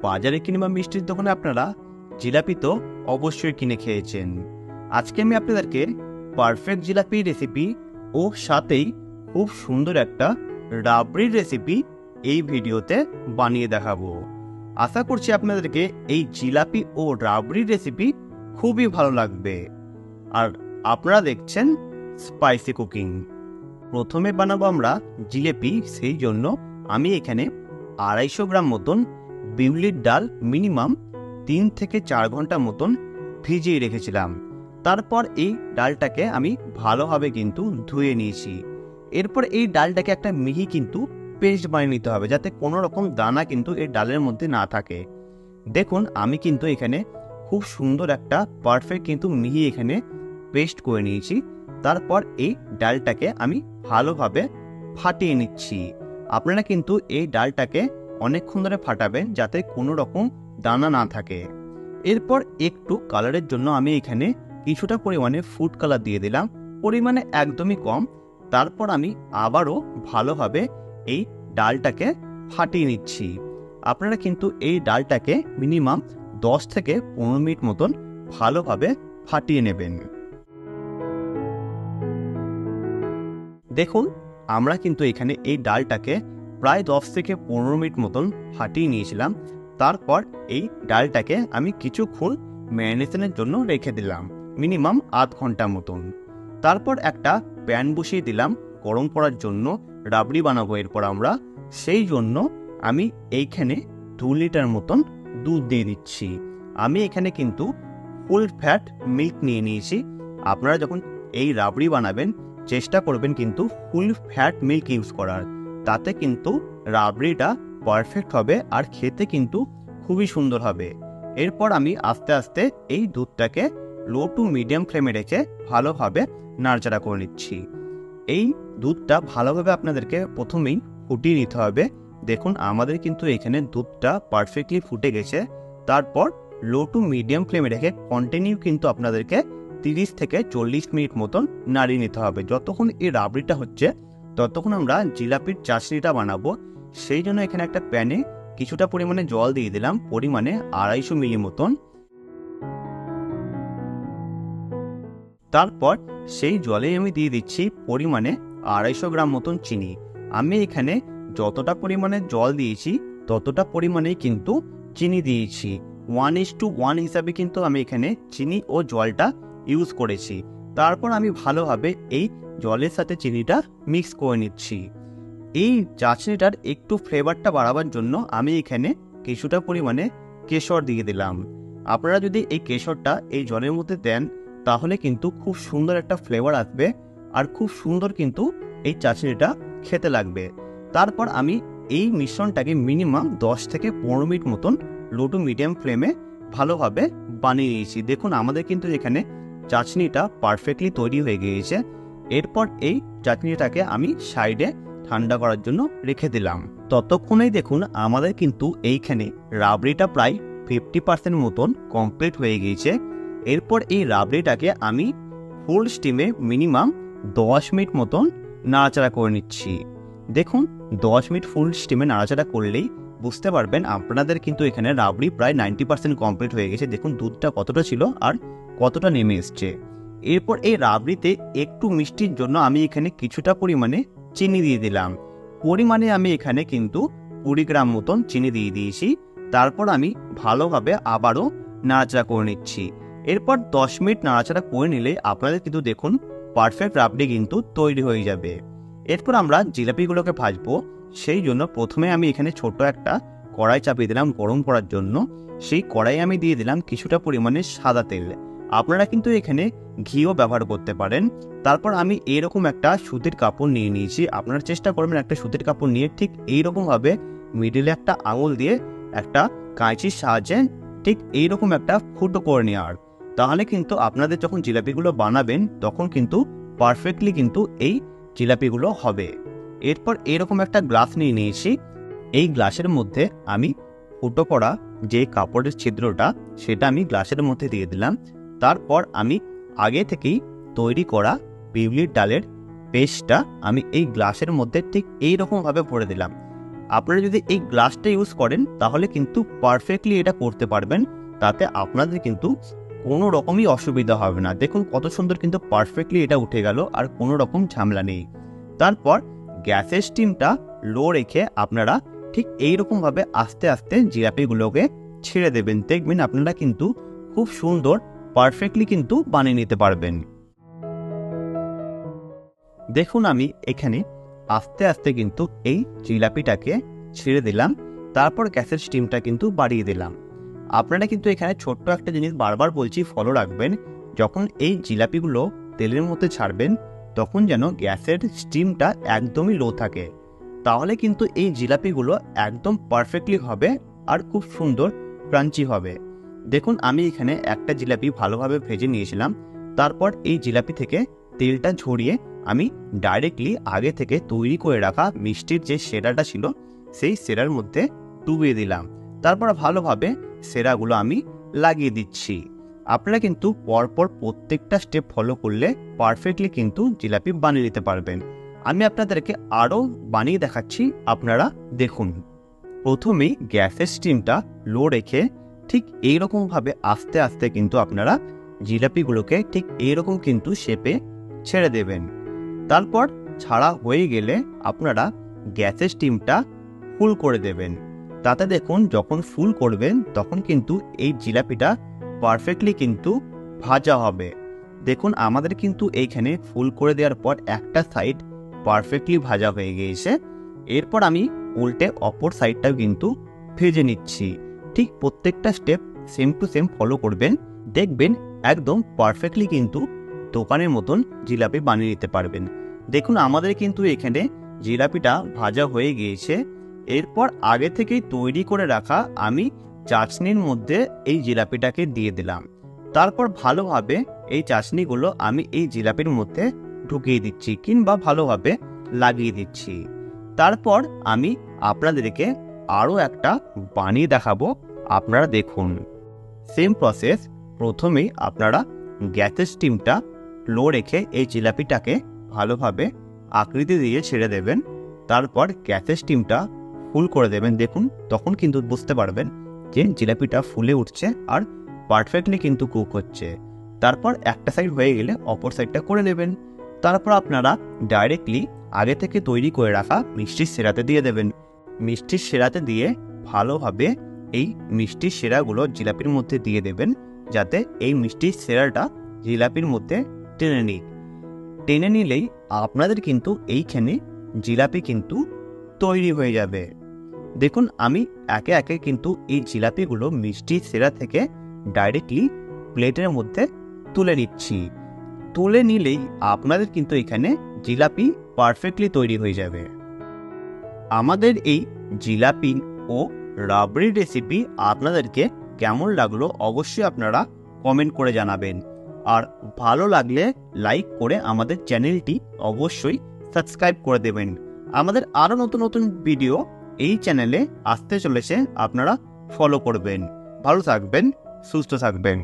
বাজারে কিংবা মিষ্টির দোকানে আপনারা জিলাপি তো অবশ্যই কিনে খেয়েছেন। আজকে আমি আপনাদেরকে পারফেক্ট জিলাপি রেসিপি ও সাথেই খুব সুন্দর একটা রাবড়ির রেসিপি এই ভিডিওতে বানিয়ে দেখাবো। আশা করছি আপনাদেরকে এই জিলাপি ও রাবড়ির রেসিপি খুবই ভালো লাগবে। আর আপনারা দেখছেন স্পাইসি কুকিং প্রথমে বানাবো আমরা জিলেপি সেই জন্য আমি এখানে আড়াইশো গ্রাম মতন বিউলির ডাল মিনিমাম তিন থেকে চার ঘণ্টা মতন ভিজিয়ে রেখেছিলাম। তারপর এই ডালটাকে আমি ভালোভাবে কিন্তু ধুয়ে নিয়েছি। এরপর এই ডালটাকে একটা মিহি কিন্তু পেস্ট বানিয়ে নিতে হবে যাতে কোনো রকম দানা কিন্তু এই ডালের মধ্যে না থাকে। দেখুন, আমি কিন্তু এখানে খুব সুন্দর একটা পারফেক্ট কিন্তু মিহি এখানে পেস্ট করে নিয়েছি। তারপর এই ডালটাকে আমি ভালোভাবে ফাটিয়ে নিচ্ছি। আপনারা কিন্তু এই ডালটাকে অনেকক্ষণ ধরে ফাটাবেন যাতে কোনো রকম দানা না থাকে। এরপর একটু কালারের জন্য আমি এখানে কিছুটা পরিমাণে ফুড কালার দিয়ে দিলাম। পরিমাণে একদমই কম। তারপর আমি আবারও ভালোভাবে এই ডালটাকে ফাটিয়ে নিচ্ছি। আপনারা কিন্তু এই ডালটাকে মিনিমাম দশ থেকে পনেরো মিনিট মতন ভালোভাবে ফাটিয়ে নেবেন। দেখুন, আমরা কিন্তু এখানে এই ডালটাকে প্রায় দশ থেকে পনেরো মিনিট মতন ফাটিয়ে নিয়েছিলাম। তারপর এই ডালটাকে আমি কিছুক্ষণ ম্যারিনেশনের জন্য রেখে দিলাম, মিনিমাম আধ ঘণ্টা মতন। তারপর একটা প্যান বসিয়ে দিলাম গরম করার জন্য, রাবড়ি বানাবো এরপর আমরা। সেই জন্য আমি এইখানে দু লিটার মতন দুধ দিয়ে দিচ্ছি। আমি এখানে কিন্তু ফুল ফ্যাট মিল্ক নিয়ে নিয়েছি। আপনারা যখন এই রাবড়ি বানাবেন, চেষ্টা করবেন কিন্তু ফুল ফ্যাট মিল্ক ইউজ করার। তাতে কিন্তু রাবড়িটা পারফেক্ট হবে আর খেতে কিন্তু খুবই সুন্দর হবে। এরপর আমি আস্তে আস্তে এই দুধটাকে লো টু মিডিয়াম ফ্লেমে রেখে ভালোভাবে নাড়চাড়া করে নিচ্ছি। এই দুধটা ভালোভাবে আপনাদেরকে প্রথমেই ফুটিয়ে নিতে হবে। দেখুন, আমাদের কিন্তু এখানে দুধটা পারফেক্টলি ফুটে গেছে। তারপর লো টু মিডিয়াম ফ্লেমে রেখে কন্টিনিউ কিন্তু আপনাদেরকে তিরিশ থেকে চল্লিশ মিনিট মতন নাড়িয়ে নিতে হবে। যতক্ষণ এই রাবড়িটা হচ্ছে ততক্ষণ আমরা জিলাপির চাশনিটা বানাবো। সেই জন্য এখানে একটা প্যানে কিছুটা পরিমাণে জল দিয়ে দিলাম, পরিমাণে আড়াইশো মিলি মতন। তারপর সেই জলে আমি দিয়ে দিচ্ছি পরিমাণে আড়াইশো গ্রাম মতন চিনি। আমি এখানে যতটা পরিমাণে জল দিয়েছি, ততটা পরিমাণেই কিন্তু চিনি দিয়েছি। ওয়ান ইস টু ওয়ান হিসাবে কিন্তু আমি এখানে চিনি ও জলটা ইউজ করেছি। তারপর আমি ভালোভাবে এই জলের সাথে চিনিটা মিক্স করে নিচ্ছি। এই চাটনিটার একটু ফ্লেভারটা বাড়াবার জন্য আমি এখানে কিছুটা পরিমাণে কেশর দিয়ে দিলাম। আপনারা যদি এই কেশরটা এই জলের মধ্যে দেন, তাহলে কিন্তু খুব সুন্দর একটা ফ্লেভার আসবে আর খুব সুন্দর কিন্তু এই চাটনিটা খেতে লাগবে। তারপর আমি এই মিশ্রণটাকে মিনিমাম দশ থেকে পনেরো মিনিট মতন লো টু মিডিয়াম ফ্লেমে ভালোভাবে বানিয়ে নিয়েছি। দেখুন, আমাদের কিন্তু এখানে চাটনিটা পারফেক্টলি তৈরি হয়ে গিয়েছে। এরপর এই চাটনিটাকে আমি সাইডে ঠান্ডা করার জন্য রেখে দিলাম। ততক্ষণেই দেখুন আমাদের কিন্তু এইখানে রাবড়িটা প্রায় ফিফটি পার্সেন্ট মতন কমপ্লিট হয়ে গিয়েছে। এরপর এই রাবড়িটাকে আমি ফুল স্টিমে মিনিমাম দশ মিনিট মতন নাড়াচাড়া করে নিচ্ছি। দেখুন, দশ মিনিট ফুল স্টিমে নাড়াচাড়া করলেই বুঝতে পারবেন আপনাদের কিন্তু এখানে রাবড়ি প্রায় নাইনটি পার্সেন্ট কমপ্লিট হয়ে গেছে। দেখুন, দুধটা কতটা ছিল আর কতটা নেমে এসছে। এরপর এই রাবড়িতে একটু মিষ্টির জন্য আমি এখানে কিছুটা পরিমাণে চিনি দিয়ে দিলাম। পরিমাণে আমি এখানে কিন্তু কুড়ি গ্রাম মতন চিনি দিয়ে দিয়েছি। তারপর আমি ভালোভাবে আবারও নাড়াচাড়া করে নিচ্ছি। এরপর দশ মিনিট নাড়াচাড়া করে নিলে আপনাদের কিন্তু দেখুন পারফেক্ট রাবড়ি কিন্তু তৈরি হয়ে যাবে। এরপর আমরা জিলাপিগুলোকে ভাজবো। সেই জন্য প্রথমে আমি এখানে ছোট একটা কড়াই চাপিয়ে দিলাম গরম করার জন্য। সেই কড়াই আমি দিয়ে দিলাম কিছুটা পরিমাণে সাদা তেল। আপনারা কিন্তু এখানে ঘিও ব্যবহার করতে পারেন। তারপর আমি এরকম একটা সুতির কাপড় নিয়ে নিয়েছি। আপনারা চেষ্টা করবেন একটা সুতির কাপড় নিয়ে ঠিক এইরকমভাবে মিডিলে একটা আঙুল দিয়ে একটা কাঁচির সাহায্যে ঠিক এইরকম একটা ফুটো করে নেওয়ার। তাহলে কিন্তু আপনাদের যখন জিলাপিগুলো বানাবেন, তখন কিন্তু পারফেক্টলি কিন্তু এই জিলাপিগুলো হবে। এরপর এরকম একটা গ্লাস নিয়ে নিয়েছি। এই গ্লাসের মধ্যে আমি ফুটো করা যে কাপড়ের ছিদ্রটা, সেটা আমি গ্লাসের মধ্যে দিয়ে দিলাম। তারপর আমি আগে থেকেই তৈরি করা বিউলির ডালের পেস্টটা আমি এই গ্লাসের মধ্যে ঠিক এই রকমভাবে ভরে দিলাম। আপনারা যদি এই গ্লাসটা ইউজ করেন, তাহলে কিন্তু পারফেক্টলি এটা করতে পারবেন। তাতে আপনাদের কিন্তু কোনো রকমই অসুবিধা হবে না। দেখুন কত সুন্দর কিন্তু পারফেক্টলি এটা উঠে গেল, আর কোনো রকম ঝামেলা নেই। তারপর গ্যাসের স্টিমটা লো রেখে আপনারা ঠিক এইরকমভাবে আস্তে আস্তে জিলাপিগুলোকে ছেড়ে দেবেন। দেখবেন আপনারা কিন্তু খুব সুন্দর পারফেক্টলি কিন্তু বানিয়ে নিতে পারবেন। দেখুন আমি এখানে আস্তে আস্তে কিন্তু এই জিলাপিটাকে ছেড়ে দিলাম, তারপর গ্যাসের স্টিমটা কিন্তু বাড়িয়ে দিলাম। আপনারা কিন্তু এখানে ছোট্ট একটা জিনিস বারবার বলছি ফলো রাখবেন। যখন এই জিলাপিগুলো তেলের মধ্যে ছাড়বেন, তখন যেন গ্যাসের স্টিমটা একদমই লো থাকে। তাহলে কিন্তু এই জিলাপিগুলো একদম পারফেক্টলি হবে আর খুব সুন্দর ক্রাঞ্চি হবে। দেখুন, আমি এখানে একটা জিলাপি ভালোভাবে ভেজে নিয়েছিলাম। তারপর এই জিলাপি থেকে তেলটা ঝরিয়ে আমি ডাইরেক্টলি আগে থেকে তৈরি করে রাখা মিষ্টির যে সেরাটা ছিল, সেই সেরার মধ্যে ডুবিয়ে দিলাম। তারপর ভালোভাবে সেরাগুলো আমি লাগিয়ে দিচ্ছি। আপনারা কিন্তু পরপর প্রত্যেকটা স্টেপ ফলো করলে পারফেক্টলি কিন্তু জিলাপি বানিয়ে নিতে পারবেন। আমি আপনাদেরকে আরও বানিয়ে দেখাচ্ছি, আপনারা দেখুন। প্রথমেই গ্যাসের স্টিমটা লো রেখে ঠিক এইরকমভাবে আস্তে আস্তে কিন্তু আপনারা জিলাপিগুলোকে ঠিক এইরকম কিন্তু শেপে ছেড়ে দেবেন। তারপর ছাড়া হয়ে গেলে আপনারা গ্যাসের স্টিমটা ফুল করে দেবেন। তাতে দেখুন যখন ফুল করবেন তখন কিন্তু এই জিলাপিটা পারফেক্টলি কিন্তু ভাজা হবে। দেখুন আমাদের কিন্তু এইখানে ফুল করে দেওয়ার পর একটা সাইড পারফেক্টলি ভাজা হয়ে গিয়েছে। এরপর আমি উল্টে অপর সাইডটাও কিন্তু ভেজে নিচ্ছি। ঠিক প্রত্যেকটা step same to same follow করবেন। দেখবেন একদম পারফেক্টলি কিন্তু দোকানের মতন জিলাপি বানিয়ে নিতে পারবেন। দেখুন, আমাদের কিন্তু এখানে জিলাপিটা ভাজা হয়ে গিয়েছে। এরপর আগে থেকেই তৈরি করে রাখা আমি চাটনির মধ্যে এই জিলাপিটাকে দিয়ে দিলাম। তারপর ভালোভাবে এই চাটনিগুলো আমি এই জিলাপির মধ্যে ঢুকিয়ে দিচ্ছি কিংবা ভালোভাবে লাগিয়ে দিচ্ছি। তারপর আমি আপনাদেরকে আরও একটা বানিয়ে দেখাবো, আপনারা দেখুন। সেম প্রসেস প্রথমেই আপনারা গ্যাসের স্টিমটা লো রেখে এই জিলাপিটাকে ভালোভাবে আকৃতি দিয়ে ছেড়ে দেবেন। তারপর গ্যাসের স্টিমটা ফুল করে দেবেন। দেখুন, তখন কিন্তু বুঝতে পারবেন যে জিলাপিটা ফুলে উঠছে আর পারফেক্টলি কিন্তু কুক হচ্ছে। তারপর একটা সাইড হয়ে গেলে অপর সাইডটা করে নেবেন। তারপর আপনারা ডাইরেক্টলি আগে থেকে তৈরি করে রাখা মিষ্টির সেরাতে দিয়ে দেবেন। মিষ্টির সেরাতে দিয়ে ভালোভাবে এই মিষ্টির সেরাগুলো জিলাপির মধ্যে দিয়ে দেবেন, যাতে এই মিষ্টির সেরাটা জিলাপির মধ্যে টেনে নিক। টেনে নিলেই আপনাদের কিন্তু এইখানে জিলাপি কিন্তু তৈরি হয়ে যাবে। দেখুন, আমি একে একে কিন্তু এই জিলাপিগুলো মিষ্টি সেরা থেকে ডাইরেক্টলি প্লেটের মধ্যে তুলে নিচ্ছি। তুলে নিলেই আপনাদের কিন্তু এখানে জিলাপি পারফেক্টলি তৈরি হয়ে যাবে। আমাদের এই জিলাপি ও রাবড়ি রেসিপি আপনাদেরকে কেমন লাগল অবশ্যই আপনারা কমেন্ট করে জানাবেন। আর ভালো লাগলে লাইক করে আমাদের চ্যানেলটি অবশ্যই সাবস্ক্রাইব করে দেবেন। আমাদের আরও নতুন নতুন ভিডিও এই চ্যানেলে আসতে চলেছে, আপনারা ফলো করবেন। ভালো থাকবেন, সুস্থ থাকবেন।